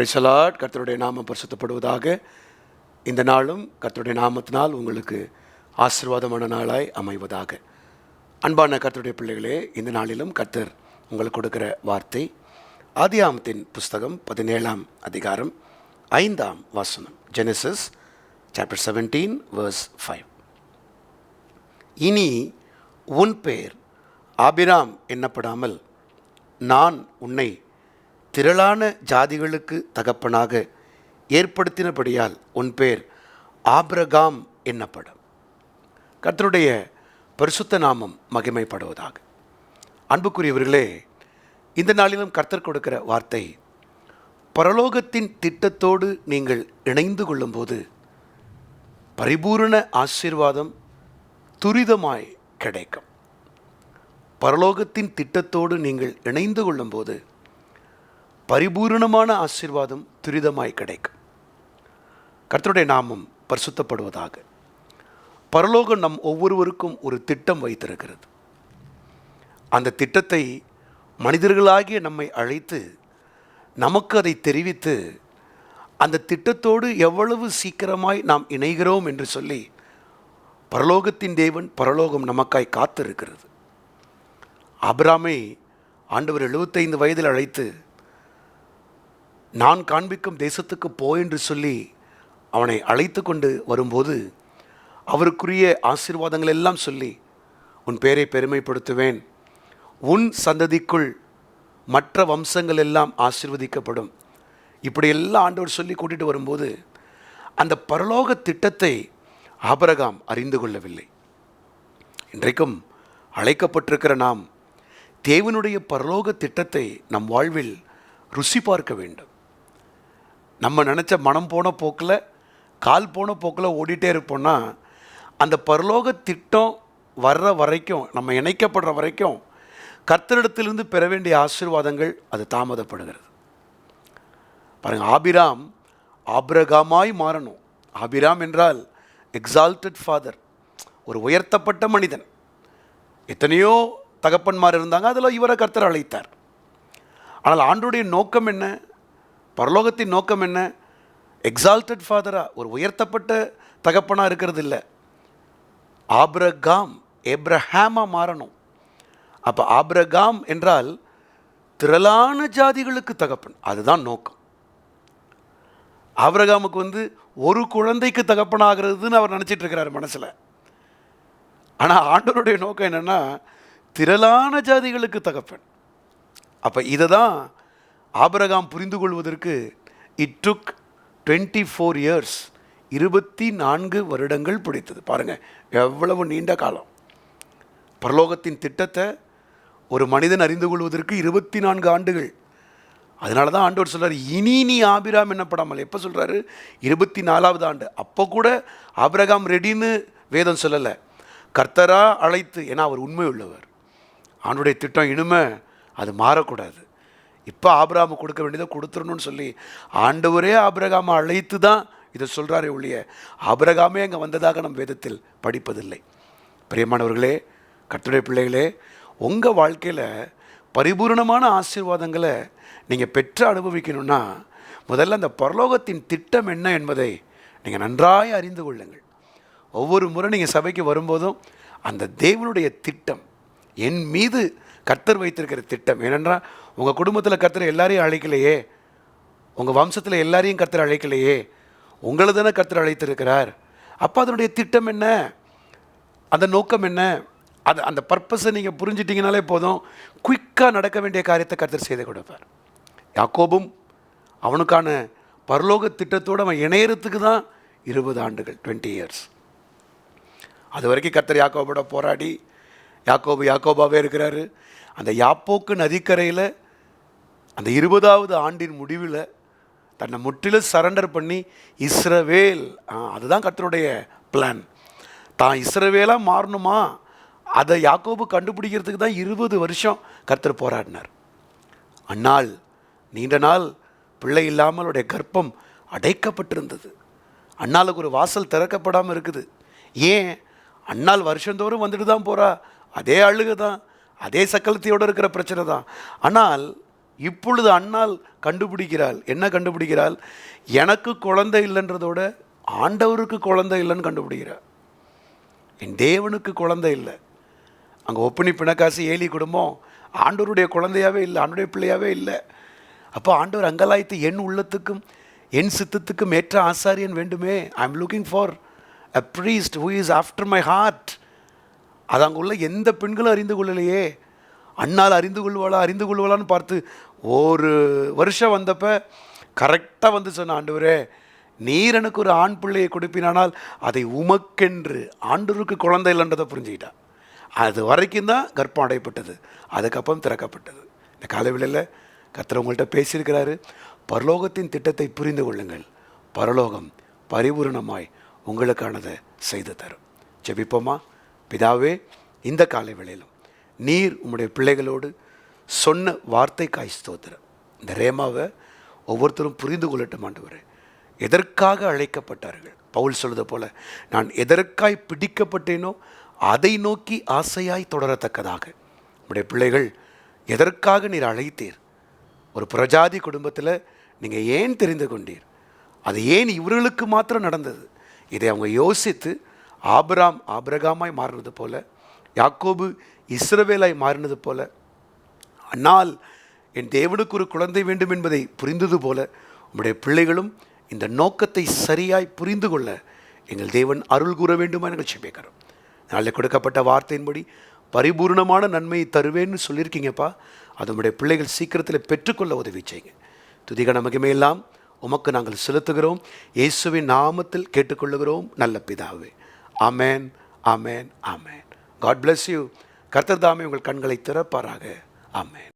பிரைசலாட் கர்த்தருடைய நாமம் பரிசுத்தப்படுவதாக. இந்த நாளும் கர்த்தருடைய நாமத்தினால் உங்களுக்கு ஆசீர்வாதமான நாளாய் அமைவதாக. அன்பான கர்த்தருடைய பிள்ளைகளே இந்த நாளிலும் கர்த்தர் உங்களுக்கு கொடுக்கிற வார்த்தை ஆதியாமத்தின் புஸ்தகம் பதினேழாம் அதிகாரம் ஐந்தாம் வாசனம். Genesis chapter seventeen verse five இனி உன் பேர் ஆபிராம் எண்ணப்படாமல் நான் உன்னை திரளான ஜாதிகளுக்கு தகப்பனாக ஏற்படுத்தினபடியால் உன் பேர் ஆப்ரகாம் என்னப்படும். கர்த்தருடைய பரிசுத்த நாமம் மகிமைப்படுவதாக. அன்புக்குரியவர்களே இந்த நாளிலும் கர்த்தர் கொடுக்கிற வார்த்தை பரலோகத்தின் திட்டத்தோடு நீங்கள் இணைந்து கொள்ளும்போது பரிபூரண ஆசீர்வாதம் துரிதமாய் கிடைக்கும். பரலோகத்தின் திட்டத்தோடு நீங்கள் இணைந்து கொள்ளும்போது பரிபூரணமான ஆசீர்வாதம் துரிதமாய் கிடைக்கும். கர்த்தருடைய நாமம் பரிசுத்தப்படுவதாக. பரலோகம் நம் ஒவ்வொருவருக்கும் ஒரு திட்டம் வைத்திருக்கிறது. அந்த திட்டத்தை மனிதர்களாகிய நம்மை அழைத்து நமக்கு அதை தெரிவித்து அந்த திட்டத்தோடு எவ்வளவு சீக்கிரமாய் நாம் இணைகிறோம் என்று சொல்லி பரலோகத்தின் தேவன் பரலோகம் நமக்காய் காத்திருக்கிறது. அபிராமை ஆண்டவர் எழுபத்தைந்து வயதில் அழைத்து நான் காண்பிக்கும் தேசத்துக்கு போ என்று சொல்லி அவனை அழைத்து கொண்டு வரும்போது அவருக்குரிய ஆசீர்வாதங்கள் எல்லாம் சொல்லி உன் பேரை பெருமைப்படுத்துவேன். உன் சந்ததிக்குள் மற்ற வம்சங்கள் எல்லாம் ஆசீர்வதிக்கப்படும். இப்படி எல்லாம் ஆண்டவர் சொல்லி கூட்டிட்டு வரும்போது அந்த பரலோக திட்டத்தை ஆபரகாம் அறிந்து கொள்ளவில்லை. இன்றைக்கும் அழைக்கப்பட்டிருக்கிற நாம் தேவனுடைய பரலோக திட்டத்தை நம் வாழ்வில் ருசி பார்க்க வேண்டும். நம்ம நினச்ச மனம் போன போக்கில் கால் போன போக்கில் ஓடிட்டே இருப்போம்னா அந்த பரலோக திட்டம் வர்ற வரைக்கும் நம்ம இணைக்கப்படுற வரைக்கும் கர்த்தரிடத்திலிருந்து பெற வேண்டிய ஆசீர்வாதங்கள் அது தாமதப்படுகிறது. பாருங்கள் ஆபிராம் ஆபிரகாமாய் மாறணும். ஆபிராம் என்றால் எக்ஸால்டட் ஃபாதர் ஒரு உயர்த்தப்பட்ட மனிதன். எத்தனையோ தகப்பன்மார் இருந்தாங்க அதில் இவரை கர்த்தர் அழைத்தார். ஆனால் ஆண்டுடைய நோக்கம் என்ன? பரலோகத்தின் நோக்கம் என்ன? எக்ஸால்டட் ஃபாதரா ஒரு உயர்த்தப்பட்ட தகப்பனாக இருக்கிறது இல்லை ஆப்ரகாம் ஏப்ரஹாமா மாறணும். அப்போ ஆப்ரகாம் என்றால் திரளான ஜாதிகளுக்கு தகப்பன். அதுதான் நோக்கம். ஆப்ரகாமுக்கு வந்து ஒரு குழந்தைக்கு தகப்பனாகிறதுன்னு அவர் நினச்சிட்டு இருக்கிறார் மனசில். ஆனால் ஆண்டவருடைய நோக்கம் என்னென்னா திரளான ஜாதிகளுக்கு தகப்பன். அப்போ இதை தான் ஆபரகாம் புரிந்து கொள்வதற்கு it took twenty four years இருபத்தி நான்கு வருடங்கள் பிடித்தது. பாருங்கள் எவ்வளவு நீண்ட காலம். பரலோகத்தின் திட்டத்தை ஒரு மனிதன் அறிந்து கொள்வதற்கு இருபத்தி நான்கு ஆண்டுகள். அதனால தான் ஆண்டவர் சொல்கிறார் இனி நீ ஆபிராம் என்னப்படாமல். எப்போ சொல்கிறாரு இருபத்தி நாலாவது ஆண்டு. அப்போ கூட ஆபிரகாம் ரெடின்னு வேதம் சொல்லலை. கர்த்தராக அழைத்து ஏன்னா அவர் உண்மை உள்ளவர். ஆண்டுடைய திட்டம் இனிமே அது மாறக்கூடாது. இப்போ ஆபிரகாம கொடுக்க வேண்டியதை கொடுத்துடணும்னு சொல்லி ஆண்டவரே ஆபிரகாமை அழைத்து தான் இதை சொல்கிறாரே ஒழிய ஆபிரகாமே அங்கே வந்ததாக நம் வேதத்தில் படிப்பதில்லை. பிரியமானவர்களே கட்டுரை பிள்ளைகளே உங்கள் வாழ்க்கையில் பரிபூரணமான ஆசீர்வாதங்களை நீங்கள் பெற்று அனுபவிக்கணும்னா முதல்ல அந்த பரலோகத்தின் திட்டம் என்ன என்பதை நீங்கள் நன்றாய் அறிந்து கொள்ளுங்கள். ஒவ்வொரு முறை நீங்கள் சபைக்கு வரும்போதும் அந்த தேவனுடைய திட்டம் என் மீது கர்த்தர் வைத்திருக்கிற திட்டம். ஏனென்றால் உங்கள் குடும்பத்தில் கர்த்தர் எல்லாரையும் அழைக்கலையே. உங்கள் வம்சத்தில் எல்லாரையும் கர்த்தர் அழைக்கலையே. உங்களை தானே கர்த்தர் அழைத்திருக்கிறார். அப்போ அதனுடைய திட்டம் என்ன? அந்த நோக்கம் என்ன? அது அந்த பர்பஸை நீங்கள் புரிஞ்சிட்டிங்கனாலே போதும். குயிக்காக நடக்க வேண்டிய காரியத்தை கர்த்தர் செய்து கொடுப்பார். யாக்கோபும் அவனுக்கான பரலோக திட்டத்தோடு அவன் இணையறதுக்கு தான் இருபது ஆண்டுகள் டுவெண்ட்டி இயர்ஸ் அது வரைக்கும் கர்த்தர் யாக்கோபோட போராடி யாக்கோபு யாக்கோபாவே இருக்கிறாரு. அந்த யாப்போக்கு நதிக்கரையில் அந்த இருபதாவது ஆண்டின் முடிவில் தன்னை முற்றிலும் சரண்டர் பண்ணி இஸ்ரவேல் ஆ, அதுதான் கர்த்தருடைய பிளான் தான் இஸ்ரவேலாக மாறணுமா? அதை யாக்கோபு கண்டுபிடிக்கிறதுக்கு தான் இருபது வருஷம் கர்த்தர் போராடினார். அந்நாள் நீண்ட நாள் பிள்ளை இல்லாமல் அவருடைய கர்ப்பம் அடைக்கப்பட்டிருந்தது. அண்ணாளுக்கு ஒரு வாசல் திறக்கப்படாமல் இருக்குது. ஏன்? அண்ணாள் வருஷந்தோறும் வந்துட்டு தான் போகிறா அதே அழுகு தான் அதே சக்கலத்தையோடு இருக்கிற பிரச்சனை தான். ஆனால் இப்பொழுது அண்ணால் கண்டுபிடிக்கிறாள். என்ன கண்டுபிடிக்கிறாள்? எனக்கு குழந்தை இல்லைன்றதோட ஆண்டவருக்கு குழந்தை இல்லைன்னு கண்டுபிடிக்கிறாள். என் தேவனுக்கு குழந்தை இல்லை. அங்கே ஒப்பனி பிணக்காசு ஏலி குடும்பம் ஆண்டவருடைய குழந்தையாவே இல்லை ஆண்டுடைய பிள்ளையாகவே இல்லை. அப்போ ஆண்டவர் அங்கலாய்த்து என் உள்ளத்துக்கும் என் சித்தத்துக்கும் ஏற்ற ஆசாரியன் வேண்டுமே. I am looking for a priest who is after my heart அது அங்கே எந்த பெண்களும் அறிந்து கொள்ளலையே. அண்ணால் அறிந்து கொள்வாளா அறிந்து கொள்வாளான்னு பார்த்து ஒரு வருஷம் வந்தப்போ கரெக்டாக வந்து சொன்ன ஆண்டவரே நீர் எனக்கு ஒரு ஆண் பிள்ளையை கொடுப்பினானால் அதை உமக்கென்று ஆண்டவருக்கு குழந்தை இல்லைன்றதை புரிஞ்சுக்கிட்டா. அது வரைக்கும் தான் கர்ப்பம் அடையப்பட்டது. அதுக்கப்புறம் திறக்கப்பட்டது. இந்த காலவெளியில் கத்திர உங்கள்கிட்ட பேசியிருக்கிறாரு. பரலோகத்தின் திட்டத்தை புரிந்து கொள்ளுங்கள். பரலோகம் பரிபூரணமாய் உங்களுக்கானதை செய்து தரும். ஜெபிப்போமா? பிதாவே இந்த காலை வேளையிலும் நீர் உம்முடைய பிள்ளைகளோடு சொன்ன வார்த்தைக்காய் ஸ்தோத்திரம். இந்த ரேமாவை ஒவ்வொருத்தரும் புரிந்து கொள்ளட்டும் ஆண்டவர். எதற்காக அழைக்கப்பட்டார்கள்? பவுல் சொல்வது போல நான் எதற்காய் பிடிக்கப்பட்டேனோ அதை நோக்கி ஆசையாய் தொடரத்தக்கதாக. உடைய பிள்ளைகள் எதற்காக நீர் அழைத்தீர்? ஒரு பிரஜாதி குடும்பத்தில் நீங்கள் ஏன் தெரிந்து கொண்டீர்? அது ஏன் இவர்களுக்கு மாத்திரம் நடந்தது? இதை அவங்க யோசித்து ஆபிராம் ஆபிரகாமாய் மாறினது போல யாக்கோபு இஸ்ரவேலாய் மாறினது போல அன்னால் என் தேவனுக்கு ஒரு குழந்தை வேண்டும் என்பதை புரிந்தது போல உம்முடைய பிள்ளைகளும் இந்த நோக்கத்தை சரியாய் புரிந்து கொள்ள எங்கள் தேவன் அருள் கூற வேண்டுமா நாங்கள் செபிக்கிறோம் நாளை கொடுக்கப்பட்ட வார்த்தையின்படி பரிபூர்ணமான நன்மையை தருவேன்னு சொல்லியிருக்கீங்கப்பா. அது உடைய பிள்ளைகள் சீக்கிரத்தில் பெற்றுக்கொள்ள உதவி செய்யுங்க. துதிகன மகிமையெல்லாம் உமக்கு நாங்கள் செலுத்துகிறோம். இயேசுவின் நாமத்தில் கேட்டுக்கொள்ளுகிறோம். நல்ல பிதாவே. அமேன் அமேன் அமேன் காட் பிளஸ் யூ கர்த்தர் தாமே உங்கள் கண்களை திறப்பாராக. அமேன்